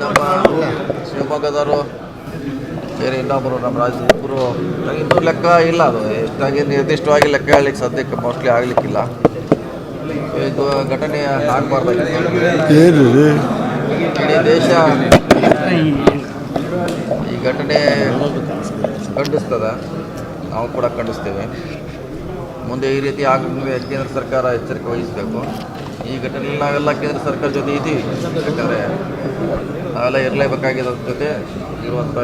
ನಮ್ಮ ಶಿವಮೊಗ್ಗದವರು ಬೇರೆ ಇನ್ನೊಬ್ಬರು ನಮ್ಮ ರಾಜಕೀಯರು ಇನ್ನೂ ಲೆಕ್ಕ ಇಲ್ಲ ಅದು. ಎಷ್ಟಾಗಿ ನಿರ್ದಿಷ್ಟವಾಗಿ ಲೆಕ್ಕ ಹೇಳಲಿಕ್ಕೆ ಸದ್ಯಕ್ಕೆ ಮೋಸ್ಟ್ಲಿ ಆಗಲಿಕ್ಕಿಲ್ಲ. ಇದು ಘಟನೆ ಆಗಬಾರ್ದಾಗಿತ್ತು ಇಡೀ ದೇಶ ಈ ಘಟನೆ ಖಂಡಿಸ್ತದ. ನಾವು ಕೂಡ ಖಂಡಿಸ್ತೇವೆ. ಮುಂದೆ ಈ ರೀತಿ ಆಗಿ ಕೇಂದ್ರ ಸರ್ಕಾರ ಎಚ್ಚರಿಕೆ ವಹಿಸಬೇಕು. ಈ ಘಟನೆ ನಾವೆಲ್ಲ ಕೇಂದ್ರ ಸರ್ಕಾರ ಜೊತೆ ಇದ್ದೀವಿ ಯಾಕಂದರೆ ನಾವೆಲ್ಲ ಇರಲೇಬೇಕಾಗಿದ್ದ ಜೊತೆ. ಇರುವಂಥ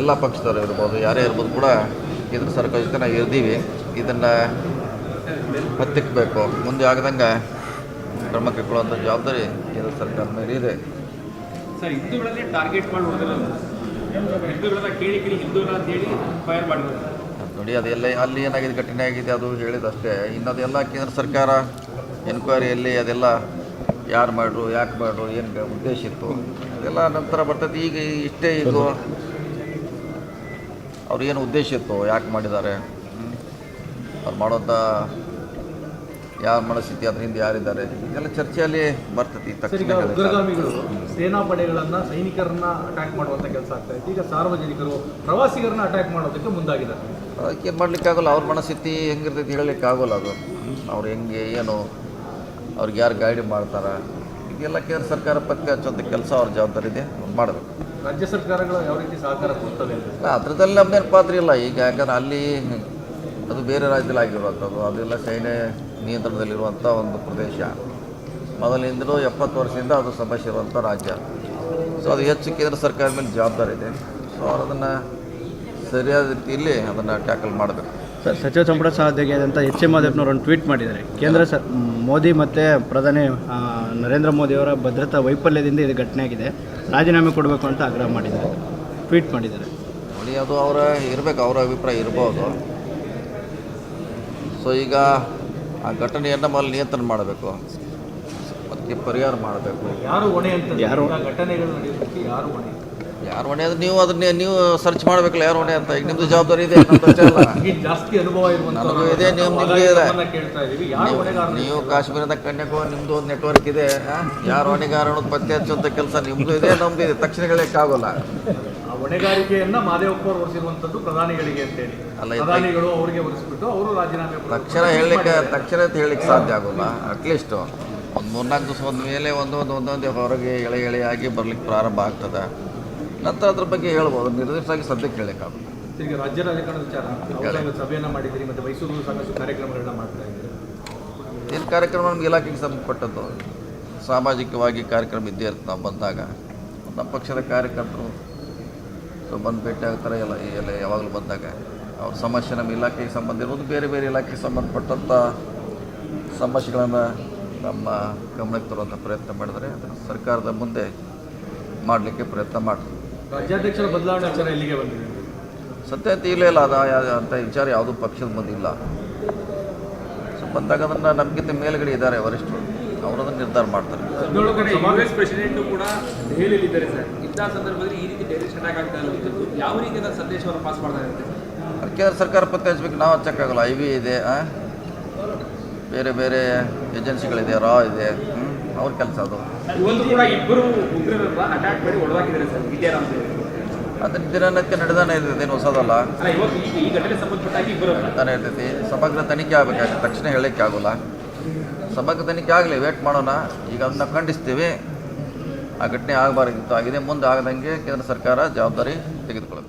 ಎಲ್ಲ ಪಕ್ಷದವರು ಇರ್ಬೋದು, ಯಾರೇ ಇರ್ಬೋದು ಕೂಡ ಕೇಂದ್ರ ಸರ್ಕಾರ ಜೊತೆ ನಾವು ಇರ್ದೀವಿ. ಇದನ್ನು ಹತ್ತಿಕ್ಕಬೇಕು ಮುಂದೆ ಆಗದಂಗೆ ಕ್ರಮ ಕೈಗೊಳ್ಳುವಂಥ ಜವಾಬ್ದಾರಿ ಕೇಂದ್ರ ಸರ್ಕಾರದ ಮೇಲೆ ಇದೆ. ಸರ್ ಹಿಂದೂಗಳನ್ನೇ ಟಾರ್ಗೆಟ್ ಮಾಡಿ ಹಿಂದೂಗಳನ್ನ ಕೇಳಿ ಕೇಳಿ ಹಿಂದೂಗಳ ಅಂತ ಫೈರ್ ಮಾಡಿರೋದು ನೋಡಿ, ಅದೆಲ್ಲ ಅಲ್ಲಿ ಏನಾಗಿದೆ, ಘಟನೆ ಆಗಿದೆ ಅದು ಹೇಳಿದಷ್ಟೇ. ಇನ್ನು ಅದೆಲ್ಲ ಕೇಂದ್ರ ಸರ್ಕಾರ ಎನ್ಕ್ವೈರಿಯಲ್ಲಿ ಅದೆಲ್ಲ ಯಾರು ಮಾಡ್ರು, ಯಾಕೆ ಮಾಡ್ರು, ಏನು ಉದ್ದೇಶ ಇತ್ತು, ಅದೆಲ್ಲ ನಂತರ ಬರ್ತೈತಿ ಈಗ ಇಷ್ಟೇ ಇದು ಅವ್ರು ಏನು ಉದ್ದೇಶ ಇತ್ತು, ಯಾಕೆ ಮಾಡಿದ್ದಾರೆ? ಅವ್ರು ಮಾಡೋಂಥ ಯಾರ ಮನಸ್ಥಿತಿ ಅದ್ರ ಹಿಂದೆ ಯಾರಿದ್ದಾರೆ? ಇದೆಲ್ಲ ಚರ್ಚೆಯಲ್ಲಿ ಬರ್ತೈತಿ ಸರ್ ತಕ್ಷಣ ಉಗ್ರಗಾಮಿಗಳು ಸೇನಾ ಪಡೆಗಳನ್ನ ಸೈನಿಕರನ್ನ ಅಟ್ಯಾಕ್ ಮಾಡುವಂತ ಕೆಲಸ ಆಗ್ತಾ ಇತ್ತು. ಈಗ ಸಾರ್ವಜನಿಕರು ಪ್ರವಾಸಿಗರನ್ನ ಅಟ್ಯಾಕ್ ಮಾಡೋದಕ್ಕೆ ಮುಂದಾಗಿದ್ದಾರೆ. ಅದಕ್ಕೆ ಏನು ಮಾಡಲಿಕ್ಕಾಗಲ್ಲ ಅವ್ರ ಮನಸ್ಥಿತಿ ಹೆಂಗಿರ್ತೈತಿ ಹೇಳಲಿಕ್ಕೆ ಆಗೋಲ್ಲ ಅದು. ಅವ್ರು ಹೆಂಗೆ ಏನು ಅವ್ರಿಗೆ ಯಾರು ಗೈಡ್ ಮಾಡ್ತಾರೆ? ಇದೆಲ್ಲ ಕೇಂದ್ರ ಸರ್ಕಾರ ಪಕ್ಕ ಹಚ್ಚೋಂಥ ಕೆಲಸ ಅವ್ರ ಜವಾಬ್ದಾರಿ ಇದೆ. ಮಾಡಬೇಕು. ರಾಜ್ಯ ಸರ್ಕಾರಗಳು ಯಾವ ರೀತಿ ಸಹಕಾರ ಕೊಡ್ತವೆ ಅದ್ರದಲ್ಲಿ ನಮ್ಮದೇನು ಪಾತ್ರ ಇಲ್ಲ. ಈಗ ಯಾಕಂದ್ರೆ ಅಲ್ಲಿ ಅದು ಬೇರೆ ರಾಜ್ಯದಲ್ಲಿ ಆಗಿರುವಂಥದ್ದು. ಅದೆಲ್ಲ ಸೈನ್ಯ ನಿಯಂತ್ರಣದಲ್ಲಿರುವಂಥ ಒಂದು ಪ್ರದೇಶ. ಮೊದಲಿಂದಲೂ ಎಪ್ಪತ್ತು ವರ್ಷದಿಂದ ಅದು ಸಮಸ್ಯೆ ಇರುವಂಥ ರಾಜ್ಯ. ಸೊ ಅದು ಹೆಚ್ಚು ಕೇಂದ್ರ ಸರ್ಕಾರ ಮೇಲೆ ಜವಾಬ್ದಾರಿ ಇದೆ. ಸೊ ಅವರು ಅದನ್ನು ಸರಿಯಾದ ರೀತಿಯಲ್ಲಿ ಅದನ್ನು ಟ್ಯಾಕಲ್ ಮಾಡಬೇಕು. ಸರ್ ಸಚಿವ ಸಂಪುಟ ಸಭಾಧ್ಯಕ್ಷರಾದಂಥ ಎಚ್ ಎಂ ಮಾದೇವ್ನವರು ಒಂದು ಟ್ವೀಟ್ ಮಾಡಿದ್ದಾರೆ. ಕೇಂದ್ರ ಸ ಮೋದಿ ಮತ್ತು ಪ್ರಧಾನಿ ನರೇಂದ್ರ ಮೋದಿಯವರ ಭದ್ರತಾ ವೈಫಲ್ಯದಿಂದ ಇದು ಘಟನೆ ಆಗಿದೆ. ರಾಜೀನಾಮೆ ಕೊಡಬೇಕು ಅಂತ ಆಗ್ರಹ ಮಾಡಿದ್ದಾರೆ. ಟ್ವೀಟ್ ಮಾಡಿದ್ದಾರೆ. ನೋಡಿ ಅದು ಅವರ ಇರಬೇಕು ಅವರ ಅಭಿಪ್ರಾಯ ಇರ್ಬೋದು. ಸೊ ಈಗ ಆ ಘಟನೆಯನ್ನು ಮೊದಲು ನಿಯಂತ್ರಣ ಮಾಡಬೇಕು. ಅದಕ್ಕೆ ಪರಿಹಾರ ಮಾಡಬೇಕು. ಯಾರು ಹೊಣೆ ಅಂತ ಯಾರು? ಘಟನೆಗಳು ನಡೆಯೋದಕ್ಕೆ ಯಾರು ಹೊಣೆ? ಯಾರು ಹೊಣೆ ಅಂದ್ರೆ ನೀವು ಅದನ್ನೇ ನೀವು ಸರ್ಚ್ ಮಾಡಬೇಕಲ್ಲ ಯಾರು ಹೊಣೆ ಅಂತ. ಈಗ ನಿಮ್ಮದು ಜವಾಬ್ದಾರಿ ಇದೆ ನಮ್ದು ಜಾಸ್ತಿ ಅನುಭವ ನನಗೂ ಇದೆ, ಇರುವಂತ ನಿಮ್ಗೂ ಇದೆ. ಇದೀವಿ ಯಾರು ನೀವು- ನೀವು ಕಾಶ್ಮೀರದ ಕನ್ಯಾಕುಮಾರಿ ನಿಮ್ಮದು ಒಂದು ನೆಟ್ವರ್ಕ್ ಇದೆ ಯಾರು ಹೊಣೆಗಾರ ಪತ್ತೆ ಹಚ್ಚುವಂಥ ಕೆಲಸ ನಿಮ್ಮದು ಇದೆ ನಮ್ಮದು ಇದೆ. ತಕ್ಷಣ ಹೇಳೋಕ್ಕಾಗೋಲ್ಲ. ಆ ಹೊಣೆಗಾರಿಕೆಯನ್ನ ಮಾದೇವಪ್ಪ ಅವರು ಹೊರಿಸಿರುವಂತದ್ದು ಪ್ರಧಾನಿಗಳಿಗೆ ಅಂತೇಳಿ. ಪ್ರಧಾನಿಗಳು ಅವರಿಗೆ ಹೊರಿಸ್ಬಿಟ್ಟು ಅವರು ರಾಜೀನಾಮೆ. ತಕ್ಷಣ ಹೇಳಲಿಕ್ಕೆ ತಕ್ಷಣ ಅಂತ ಹೇಳಲಿಕ್ಕೆ ಸಾಧ್ಯ ಆಗೋಲ್ಲ ಅಟ್ಲೀಸ್ಟ್ ಒಂದು ಮೂರ್ನಾಲ್ಕು ದಿವಸ ಒಂದು ಮೇಲೆ ಒಂದೊಂದು ಒಂದೊಂದು ಹೊರಗೆ ಎಳೆ ಎಳೆಯಾಗಿ ಬರ್ಲಿಕ್ಕೆ ಪ್ರಾರಂಭ ಆಗ್ತದೆ. ನಂತರ ಅದ್ರ ಬಗ್ಗೆ ಹೇಳ್ಬೋದು ನಿರ್ದಿಷ್ಟವಾಗಿ ಸದ್ಯಕ್ಕೆ ಹೇಳೋಕ್ಕಾಗಲ್ಲ. ಈಗ ರಾಜ್ಯ ರಾಜಕಾರಣದ ವಿಚಾರ. ಸಭೆಯನ್ನು ಮಾಡಿದ್ರಿ ಮಾಡಿದ್ದೀರಿ ಮತ್ತೆ ಮೈಸೂರು ಸಾಕಷ್ಟು ಕಾರ್ಯಕ್ರಮಗಳನ್ನ ಮಾಡ್ತಾ ಇದ್ದೀರಿ. ಏನು ಕಾರ್ಯಕ್ರಮ ನಮ್ಗೆ ಇಲಾಖೆಗೆ ಸಂಬಂಧಪಟ್ಟದ್ದು? ಸಾಮಾಜಿಕವಾಗಿ ಕಾರ್ಯಕ್ರಮ ಇದ್ದೇ ಇರ್ತದೆ ನಾವು ಬಂದಾಗ. ನಮ್ಮ ಪಕ್ಷದ ಕಾರ್ಯಕರ್ತರು ಬಂದು ಭೇಟಿ ಆಗ್ತಾರೆ ಎಲ್ಲ ಎಲ್ಲ ಯಾವಾಗಲೂ ಬಂದಾಗ. ಅವ್ರ ಸಮಸ್ಯೆ ನಮ್ಮ ಇಲಾಖೆಗೆ ಸಂಬಂಧ ಇರೋದು ಬೇರೆ ಬೇರೆ ಇಲಾಖೆಗೆ ಸಂಬಂಧಪಟ್ಟಂಥ ಸಮಸ್ಯೆಗಳನ್ನು ನಮ್ಮ ಗಮನಕ್ಕೆ ತರುವಂಥ ಪ್ರಯತ್ನ ಮಾಡಿದರೆ ಅದನ್ನು ಸರ್ಕಾರದ ಮುಂದೆ ಮಾಡಲಿಕ್ಕೆ ಪ್ರಯತ್ನ ಮಾಡ್ತೀವಿ. ರಾಜ್ಯಾಧ್ಯಕ್ಷರ ಬದಲಾವಣೆ ವಿಚಾರ ಎಲ್ಲಿಗೆ ಬಂದಿದೆ? ಸತ್ಯತೆ ಅಂತ ಇಲ್ಲ ಅದ ಅಂತ ವಿಚಾರ ಯಾವುದೂ ಪಕ್ಷದ ಮುಂದಿಲ್ಲ ಇಲ್ಲ. ಸೊ ಬಂದಾಗ ಅದನ್ನು ನಮಗಿಂತ ಮೇಲುಗಡೆ ಇದ್ದಾರೆ ವರಿಷ್ಠರು. ಅವರು ಅದನ್ನು ನಿರ್ಧಾರ ಮಾಡ್ತಾರೆ. ಕಾಂಗ್ರೆಸ್ ಪ್ರೆಸಿಡೆಂಟ್ ಕೂಡ ದೆಹಲಿಯಲ್ಲಿದ್ದಾರೆ ಸರ್. ಇಂತಹ ಸಂದರ್ಭದಲ್ಲಿ ಈ ರೀತಿ ಡೈರೆಕ್ಷನ್ ಆಗ್ತಾ ಇರೋದು ಯಾವ ರೀತಿಯ ಸಂದೇಶವನ್ನು ಪಾಸ್ ಮಾಡ್ತಾ ಇರುತ್ತೆ ಕೇಂದ್ರ ಸರ್ಕಾರ ಪತ್ತೆ ಹಚ್ಚಬೇಕು ನಾವು ಹಚ್ಚಕ್ಕಾಗಲ್ಲ ಐ ವಿ ಇದೆ? ಬೇರೆ ಬೇರೆ ಏಜೆನ್ಸಿಗಳಿದೆ ರಾ ಇದೆ? ಅವ್ರ ಕೆಲಸ ಅದು. ಇಬ್ಬರು ಅಟ್ಯಾಕ್ ಮಾಡಿ ಹೊಡೆದಾಕಿದ್ದಾರೆ ಸರ್ ವಿದ್ಯಾರಾಮ್ ಅದನ್ನ ದಿನನಿತ್ಯ ನಡೆದಾನೆ ಇರ್ತೈತೆ ಏನು ಹೊಸದಲ್ಲ. ತಾನೇ ಇರ್ತೈತಿ. ಸಮಗ್ರ ತನಿಖೆ ಆಗಬೇಕಾಗುತ್ತೆ ತಕ್ಷಣ ಹೇಳಕ್ಕೆ ಆಗೋಲ್ಲ. ಸಮಗ್ರ ತನಿಖೆ ಆಗಲಿ ವೇಟ್ ಮಾಡೋಣ. ಈಗ ಅದನ್ನ ಖಂಡಿಸ್ತೀವಿ. ಆ ಘಟನೆ ಆಗಬಾರ್ದಿತ್ತು ಆಗಿದೆ ಮುಂದೆ ಆಗದಂಗೆ ಕೇಂದ್ರ ಸರ್ಕಾರ ಜವಾಬ್ದಾರಿ ತೆಗೆದುಕೊಳ್ಳುತ್ತೆ